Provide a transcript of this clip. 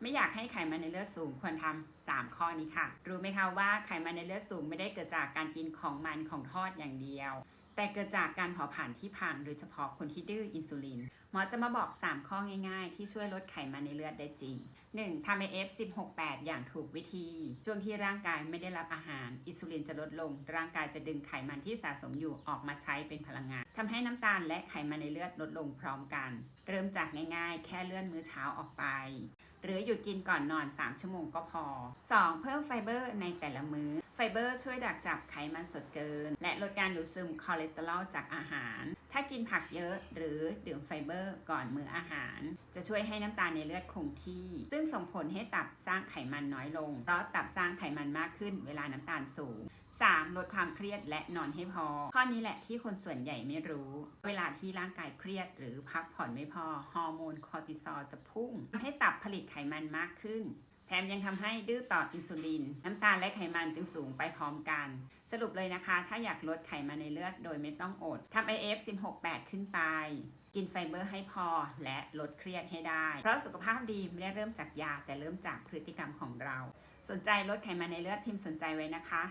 ไม่อยากให้ไขมันในเลือดสูงควรทำสามข้อนี้ค่ะ รู้ไหมคะว่าไขมันในเลือดสูงไม่ได้เกิดจากการกินของมันของทอดอย่างเดียว แต่เกิดจากการเผาผลาญที่พังโดยเฉพาะคนที่ดื้ออินซูลิน หมอจะมาบอก 3 ข้อง่ายๆ ที่ช่วยลดไขมันในเลือดได้จริง 1. ทำ AF 168 อย่างถูกวิธี ช่วงที่ร่างกายไม่ได้รับอาหาร อินซูลินจะลดลง ร่างกายจะดึงไขมันที่สะสมอยู่ออกมาใช้เป็นพลังงานทำให้น้ำตาลและไขมันในเลือดลดลงพร้อมกัน เริ่มจากง่ายๆ แค่เลื่อนมื้อเช้าออกไปหรือหยุดกินก่อนนอน 3 ชั่วโมงก็พอ 2. เพิ่มไฟเบอร์ในแต่ละมื้อ ไฟเบอร์ช่วยดักจับไขมันสดเกิน และลดการดูดซึมคอเลสเตอรอลจากอาหาร ถ้ากินผักเยอะหรือดื่มไฟเบอร์ก่อนมื้ออาหาร จะช่วยให้น้ำตาลในเลือดคงที่ ซึ่งส่งผลให้ตับสร้างไขมันน้อยลง เพราะตับสร้างไขมันมากขึ้นเวลาน้ำตาลสูง 3. ลดความเครียดและนอนให้พอ ข้อนี้แหละที่คนส่วนใหญ่ไม่รู้ เวลาที่ร่างกายเครียดหรือพักผ่อนไม่พอ ฮอร์โมนคอร์ติซอลจะพุ่งทำให้ตับผลิตไขมันมากขึ้น แถมยังทำให้ดื้อต่ออินซูลิน น้ำตาลและไขมันจึงสูงไปพร้อมกัน สรุปเลยนะคะ ถ้าอยากลดไขมันในเลือดโดยไม่ต้องอดทำ IF 168 ขึ้นไป กินไฟเบอร์ให้พอและลดเครียดให้ได้ เพราะสุขภาพดีไม่ได้เริ่มจากยาแต่เริ่มจากพฤติกรรมของเรา สนใจลดไขมันในเลือดพิมพ์สนใจไว้นะคะ